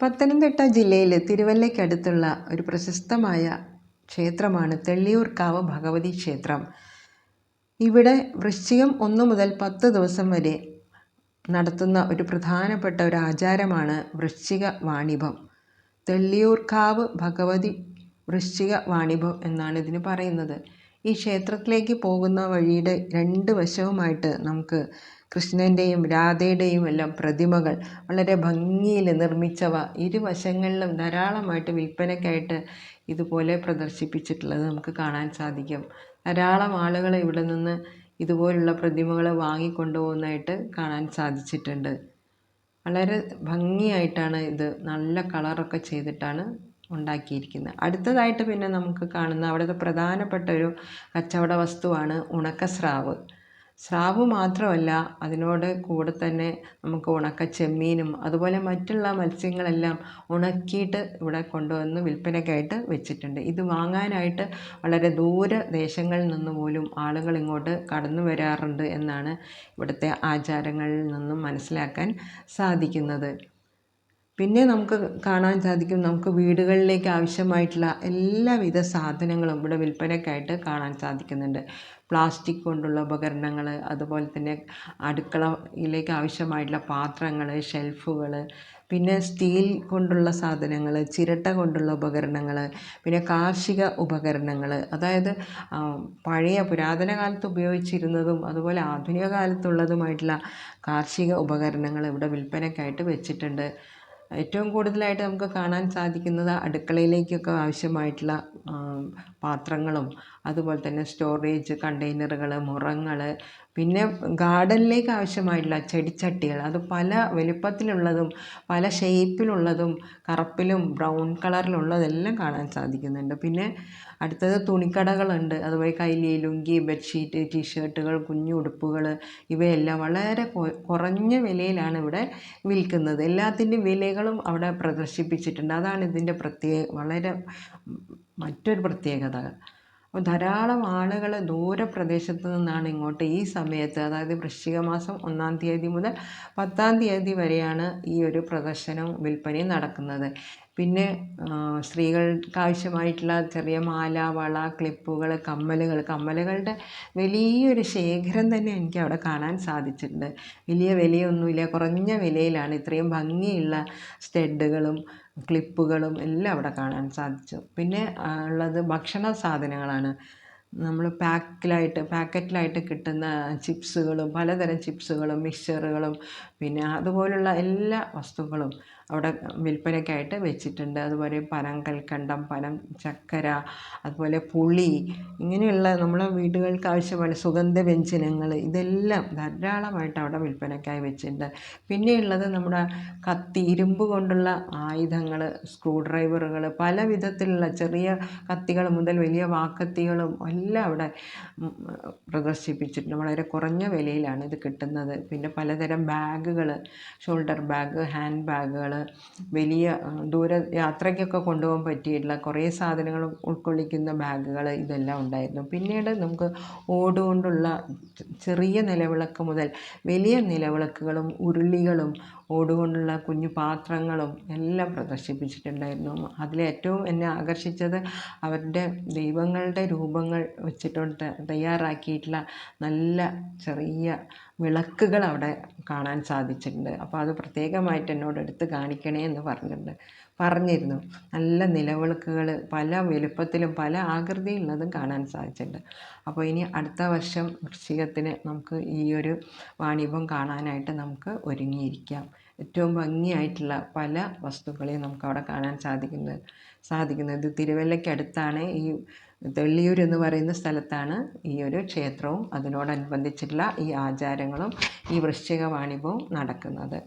പത്തനംതിട്ട ജില്ലയിൽ തിരുവല്ലയ്ക്കടുത്തുള്ള ഒരു പ്രശസ്തമായ ക്ഷേത്രമാണ് തെള്ളിയൂർക്കാവ് ഭഗവതി ക്ഷേത്രം. ഇവിടെ വൃശ്ചികം ഒന്ന് മുതൽ പത്ത് ദിവസം വരെ നടത്തുന്ന ഒരു പ്രധാനപ്പെട്ട ഒരു ആചാരമാണ് വൃശ്ചിക വാണിഭം. തെള്ളിയൂർക്കാവ് ഭഗവതി വൃശ്ചിക വാണിഭം എന്നാണ് ഇതിന് പറയുന്നത്. ഈ ക്ഷേത്രത്തിലേക്ക് പോകുന്ന വഴിയുടെ രണ്ട് വശവുമായിട്ട് നമുക്ക് കൃഷ്ണന്റെയും രാധയുടെയും എല്ലാം പ്രതിമകൾ വളരെ ഭംഗിയിൽ നിർമ്മിച്ചവ ഇരുവശങ്ങളിലും ധാരാളമായിട്ട് വിൽപ്പനയ്ക്കായിട്ട് ഇതുപോലെ പ്രദർശിപ്പിച്ചിട്ടുള്ളത് നമുക്ക് കാണാൻ സാധിക്കും. ധാരാളം ആളുകൾ ഇവിടെ നിന്ന് ഇതുപോലുള്ള പ്രതിമകൾ വാങ്ങിക്കൊണ്ടുപോകുന്നതായിട്ട് കാണാൻ സാധിച്ചിട്ടുണ്ട്. വളരെ ഭംഗിയായിട്ടാണ് ഇത് നല്ല കളറൊക്കെ ചെയ്തിട്ടാണ് ഉണ്ടാക്കിയിരിക്കുന്നത്. അടുത്തതായിട്ട് പിന്നെ നമുക്ക് കാണുന്ന അവിടുത്തെ പ്രധാനപ്പെട്ട ഒരു കച്ചവട വസ്തുവാണ് ഉണക്കസ്രാവ്. സ്രാവ് മാത്രമല്ല അതിനോട് കൂടെ തന്നെ നമുക്ക് ഉണക്ക ചെമ്മീനും അതുപോലെ മറ്റുള്ള മത്സ്യങ്ങളെല്ലാം ഉണക്കിയിട്ട് ഇവിടെ കൊണ്ടുവന്ന് വിൽപ്പനയ്ക്കായിട്ട് വെച്ചിട്ടുണ്ട്. ഇത് വാങ്ങാനായിട്ട് വളരെ ദൂര ദേശങ്ങളിൽ നിന്ന് പോലും ആളുകൾ ഇങ്ങോട്ട് കടന്നു വരാറുണ്ട് എന്നാണ് ഇവിടുത്തെ ആചാരങ്ങളിൽ നിന്നും മനസ്സിലാക്കാൻ സാധിക്കുന്നത്. പിന്നെ നമുക്ക് കാണാൻ സാധിക്കും നമുക്ക് വീടുകളിലേക്ക് ആവശ്യമായിട്ടുള്ള എല്ലാവിധ സാധനങ്ങളും ഇവിടെ വിൽപ്പനയ്ക്കായിട്ട് കാണാൻ സാധിക്കുന്നുണ്ട്. പ്ലാസ്റ്റിക് കൊണ്ടുള്ള ഉപകരണങ്ങൾ അതുപോലെ തന്നെ അടുക്കളയിലേക്ക് ആവശ്യമായിട്ടുള്ള പാത്രങ്ങൾ ഷെൽഫുകൾ പിന്നെ സ്റ്റീൽ കൊണ്ടുള്ള സാധനങ്ങൾ ചിരട്ട കൊണ്ടുള്ള ഉപകരണങ്ങൾ പിന്നെ കാർഷിക ഉപകരണങ്ങൾ അതായത് പഴയ പുരാതന കാലത്ത് ഉപയോഗിച്ചിരുന്നതും അതുപോലെ ആധുനിക കാലത്തുള്ളതുമായിട്ടുള്ള കാർഷിക ഉപകരണങ്ങൾ ഇവിടെ വിൽപ്പനയ്ക്കായിട്ട് വെച്ചിട്ടുണ്ട്. ഏറ്റവും കൂടുതലായിട്ട് നമുക്ക് കാണാൻ സാധിക്കുന്നത് അടുക്കളയിലേക്കൊക്കെ ആവശ്യമായിട്ടുള്ള പാത്രങ്ങളും അതുപോലെ തന്നെ സ്റ്റോറേജ് കണ്ടെയ്നറുകൾ മുറങ്ങൾ പിന്നെ ഗാർഡനിലേക്ക് ആവശ്യമായിട്ടുള്ള ചെടിച്ചട്ടികൾ അത് പല വലിപ്പത്തിലുള്ളതും പല ഷേപ്പിലുള്ളതും കറുപ്പിലും ബ്രൗൺ കളറിലുള്ളതെല്ലാം കാണാൻ സാധിക്കുന്നുണ്ട്. പിന്നെ അടുത്തത് തുണിക്കടകളുണ്ട്. അതുപോലെ കൈലി ലുങ്കി ബെഡ്ഷീറ്റ് ടീഷർട്ടുകൾ കുഞ്ഞു ഉടുപ്പുകൾ ഇവയെല്ലാം വളരെ കുറഞ്ഞ വിലയിലാണ് ഇവിടെ വിൽക്കുന്നത്. എല്ലാത്തിന്റെയും വിലകളും അവിടെ പ്രദർശിപ്പിച്ചിട്ടുണ്ട്. അതാണ് ഇതിന്റെ പ്രത്യേക വളരെ മറ്റൊരു പ്രത്യേകത. ധാരാളം ആളുകൾ ദൂരപ്രദേശത്ത് നിന്നാണ് ഇങ്ങോട്ട് ഈ സമയത്ത് അതായത് വൃശ്ചിക മാസം ഒന്നാം തീയതി മുതൽ പത്താം തീയതി വരെയാണ് ഈ ഒരു പ്രദർശനവും വിൽപ്പനയും നടക്കുന്നത്. പിന്നെ സ്ത്രീകൾക്ക് ആവശ്യമായിട്ടുള്ള ചെറിയ മാല വള ക്ലിപ്പുകൾ കമ്മലുകൾ കമ്മലുകളുടെ വലിയൊരു ശേഖരം തന്നെ എനിക്ക് അവിടെ കാണാൻ സാധിച്ചിട്ടുണ്ട്. വലിയ വിലയൊന്നുമില്ല. കുറഞ്ഞ വിലയിലാണ് ഇത്രയും ഭംഗിയുള്ള സ്റ്റഡുകളും ക്ലിപ്പുകളും എല്ലാം അവിടെ കാണാൻ സാധിച്ചു. പിന്നെ ഉള്ളത് ഭക്ഷണ സാധനങ്ങളാണ്. നമ്മൾ പാക്കിലായിട്ട് പാക്കറ്റിലായിട്ട് കിട്ടുന്ന ചിപ്സുകളും പലതരം ചിപ്സുകളും മിക്സ്ചറുകളും പിന്നെ അതുപോലുള്ള എല്ലാ വസ്തുക്കളും അവിടെ വിൽപ്പനയ്ക്കായിട്ട് വെച്ചിട്ടുണ്ട്. അതുപോലെ പനം കൽക്കണ്ടം പനം ചക്കര അതുപോലെ പുളി ഇങ്ങനെയുള്ള നമ്മളെ വീടുകൾക്ക് ആവശ്യമായ സുഗന്ധ വ്യഞ്ജനങ്ങൾ ഇതെല്ലാം ധാരാളമായിട്ട് അവിടെ വിൽപ്പനയ്ക്കായി വെച്ചിട്ടുണ്ട്. പിന്നെയുള്ളത് നമ്മുടെ കത്തി ഇരുമ്പ് കൊണ്ടുള്ള ആയുധങ്ങൾ സ്ക്രൂ ഡ്രൈവറുകൾ പല വിധത്തിലുള്ള ചെറിയ കത്തികൾ മുതൽ വലിയ വാക്കത്തികളും എല്ലാം അവിടെ പ്രദർശിപ്പിച്ചിട്ടുണ്ട്. വളരെ കുറഞ്ഞ വിലയിലാണ് ഇത് കിട്ടുന്നത്. പിന്നെ പലതരം ബാഗുകൾ ഷോൾഡർ ബാഗ് ഹാൻഡ് ബാഗുകൾ വലിയ ദൂര യാത്രയ്ക്കൊക്കെ കൊണ്ടുപോകാൻ പറ്റിയിട്ടുള്ള കുറേ സാധനങ്ങൾ ഉൾക്കൊള്ളിക്കുന്ന ബാഗുകൾ ഇതെല്ലാം ഉണ്ടായിരുന്നു. പിന്നീട് നമുക്ക് ഓട് കൊണ്ടുള്ള ചെറിയ നിലവിളക്ക് മുതൽ വലിയ നിലവിളക്കുകളും ഉരുളികളും ഓടുകൊണ്ടുള്ള കുഞ്ഞു പാത്രങ്ങളും എല്ലാം പ്രദർശിപ്പിച്ചിട്ടുണ്ടായിരുന്നു. അതിലേറ്റവും എന്നെ ആകർഷിച്ചത് അവരുടെ ദൈവങ്ങളുടെ രൂപങ്ങൾ വെച്ചിട്ടുണ്ട് തയ്യാറാക്കിയിട്ടുള്ള നല്ല ചെറിയ വിളക്കുകൾ അവിടെ കാണാൻ സാധിച്ചിട്ടുണ്ട്. അപ്പോൾ അത് പ്രത്യേകമായിട്ട് എന്നോട് എടുത്ത് കാണിക്കണേ എന്ന് പറഞ്ഞിട്ടുണ്ട്. പറഞ്ഞിരുന്നു. നല്ല നിലവിളക്കുകൾ പല വലുപ്പത്തിലും പല ആകൃതിയുള്ളതും കാണാൻ സാധിച്ചിട്ടുണ്ട്. അപ്പോൾ ഇനി അടുത്ത വർഷം വൃശ്ചികത്തിന് നമുക്ക് ഈ ഒരു വാണിഭം കാണാനായിട്ട് നമുക്ക് ഒരുങ്ങിയിരിക്കാം. ഏറ്റവും ഭംഗിയായിട്ടുള്ള പല വസ്തുക്കളെയും നമുക്ക് അവിടെ കാണാൻ സാധിക്കുന്നത് സാധിക്കുന്നത്. തിരുവല്ലയ്ക്കടുത്താണ് ഈ തെള്ളിയൂർ എന്ന് പറയുന്ന സ്ഥലത്താണ് ഈ ഒരു ക്ഷേത്രവും. അതിനോടനുബന്ധിച്ചിട്ടുള്ള ഈ ആചാരങ്ങളും ഈ വൃശ്ചിക വാണിഭവും നടക്കുന്നത്.